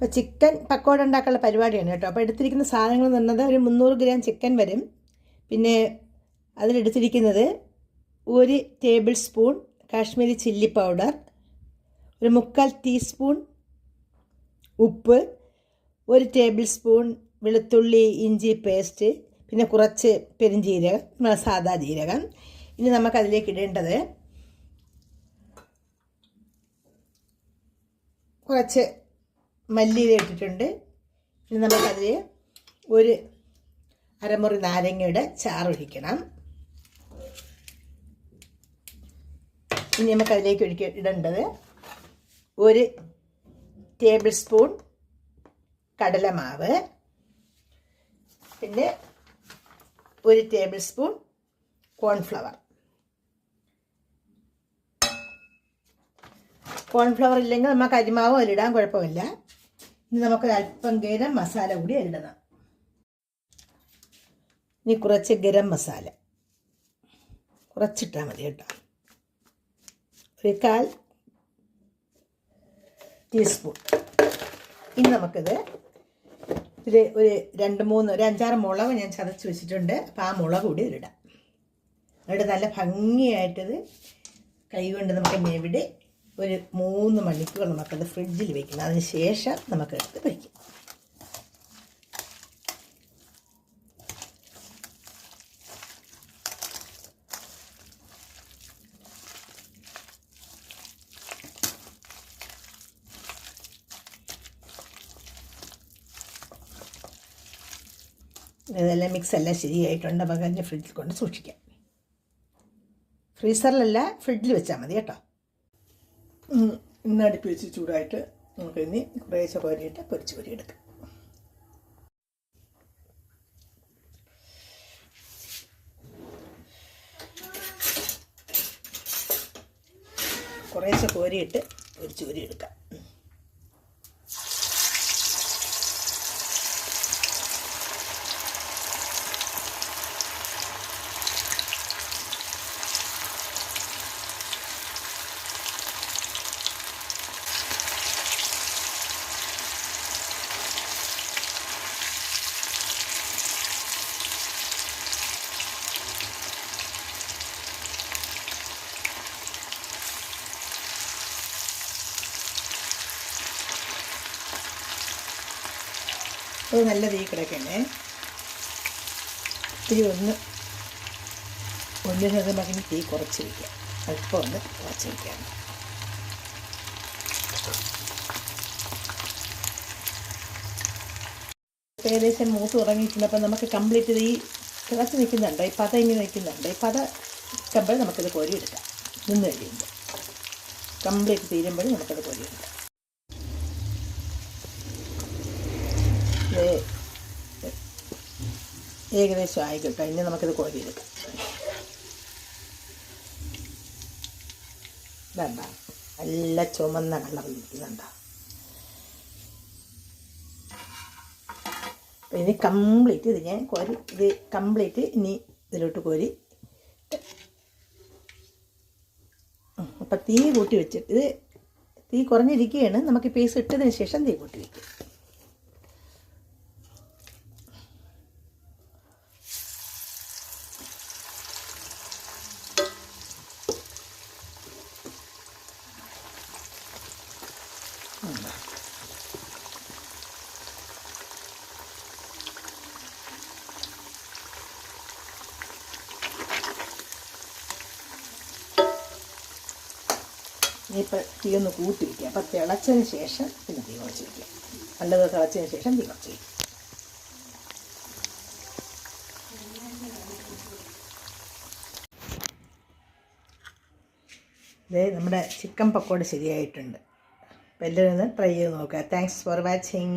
ഇപ്പോൾ ചിക്കൻ പക്കോട ഉണ്ടാക്കാനുള്ള പരിപാടിയാണ് കേട്ടോ. അപ്പോൾ എടുത്തിരിക്കുന്ന സാധനങ്ങൾ എന്ന് പറഞ്ഞത് ഒരു മുന്നൂറ് ഗ്രാം ചിക്കൻ വരും. പിന്നെ അതിലെടുത്തിരിക്കുന്നത് ഒരു tablespoon Kashmiri chilli powder ഒരു മുക്കാൽ ടീസ്പൂൺ ഉപ്പ് ഒരു ടേബിൾ സ്പൂൺ വെളുത്തുള്ളി ഇഞ്ചി പേസ്റ്റ് പിന്നെ കുറച്ച് പെരുംജീരകം സാദാ ജീരകം. ഇനി നമുക്കതിലേക്ക് ഇടേണ്ടത് കുറച്ച് മല്ലിയില ഇട്ടിട്ടുണ്ട്. ഇനി നമുക്കതിൽ ഒരു അരമുറി നാരങ്ങയുടെ ചാറൊഴിക്കണം. ഇനി നമുക്കതിലേക്ക് ഒഴിക്ക ഇടേണ്ടത് ഒരു ടേബിൾ സ്പൂൺ കടലമാവ്. പിന്നെ ഒരു ടേബിൾ സ്പൂൺ കോൺഫ്ലവർ. കോൺഫ്ലവർ ഇല്ലെങ്കിൽ നമുക്ക് അരിമാവ് അതിലിടാൻ കുഴപ്പമില്ല. ഇനി നമുക്ക് അല്പം ഗരം മസാല കൂടി ഇടണം ഇനി കുറച്ച് ഗരം മസാല. കുറച്ചിട്ടാൽ മതി കേട്ടോ. ഒരു കാൽ ടീസ്പൂൺ. ഇനി നമുക്കിത് ഇതിൽ ഒരു രണ്ട് മൂന്ന് ഒരു അഞ്ചാറ് മുളക് ഞാൻ ചതച്ച് വെച്ചിട്ടുണ്ട്. അപ്പോൾ ആ മുളക് കൂടി ഇടാം എന്നിട്ട് നല്ല ഭംഗിയായിട്ടിത് കൈകൊണ്ട് നമുക്ക് ഞെവിടെ ഒരു മൂന്ന് മണിക്കൂർ നമുക്കത് ഫ്രിഡ്ജിൽ വയ്ക്കണം അതിന് ശേഷം നമുക്ക് എടുത്ത് വയ്ക്കാം ഇതെല്ലാം മിക്സ് എല്ലാം ശരിയായിട്ടുണ്ട്. അപ്പോൾ കഴിഞ്ഞ് ഫ്രിഡ്ജിൽ കൊണ്ട് സൂക്ഷിക്കാം. ഫ്രീസറിലല്ല ഫ്രിഡ്ജിൽ വെച്ചാൽ മതി കേട്ടോ. ഇന്ന് അടുപ്പി വെച്ച് ചൂടായിട്ട് നമുക്ക് ഇനി കുറേശ്ശെ കോരിയിട്ട് പൊരിച്ച് കോരി എടുക്കാം. കുറേശ്ശെ കോരിയിട്ട് പൊരിച്ച് കോരി അത് നല്ല തീ കിടക്കണേ ഇത്തിരി ഒന്ന് ഒന്നിനത് മകന് തീ കുറച്ച് വയ്ക്കാം അല്പം ഒന്ന് കുറച്ച് വയ്ക്കാം ഏകദേശം മൂത്ത് തുടങ്ങിയിട്ടുണ്ട്. അപ്പം നമുക്ക് കംപ്ലീറ്റ് ഈ കിളച്ച് നിൽക്കുന്നുണ്ട്. ഈ പത ഇങ്ങനെ നിൽക്കുന്നുണ്ട്. ഈ പത നിൽക്കുമ്പോൾ നമുക്കിത് കോരി എടുക്കാം നിന്ന് കഴിയുമ്പോൾ. കംപ്ലീറ്റ് തീരുമ്പോഴും നമുക്കത് കോരി എടുക്കാം ഏകദേശം ആയിക്കോട്ടെ. ഇനി നമുക്കിത് കോരിയെടുക്കാം ഇതണ്ട നല്ല ചുമന്ന കളർ അപ്പോൾ ഇനി കംപ്ലീറ്റ് ഇത് ഞാൻ കോരി ഇത് കംപ്ലീറ്റ് ഇനി ഇതിലോട്ട് കോരി. അപ്പം തീ കൂട്ടി വെച്ചിട്ട് ഇത് തീ കുറഞ്ഞിരിക്കുകയാണ്. നമുക്ക് പീസ് ഇട്ടതിന് ശേഷം തീ കൂട്ടി വയ്ക്കും ഇനിയിപ്പോൾ തീ ഒന്ന് കൂട്ടി വയ്ക്കുക അപ്പം തിളച്ചതിന് ശേഷം പിന്നെ തീ കുറച്ച് വയ്ക്കുക നല്ലത് തിളച്ചതിന് ശേഷം തീ കുറച്ച് വയ്ക്കുക ഇതേ നമ്മുടെ ചിക്കൻ പക്കോട ശരിയായിട്ടുണ്ട്. അപ്പോൾ എല്ലാവരും ഒന്ന് ട്രൈ ചെയ്ത് നോക്കുക. Thanks for watching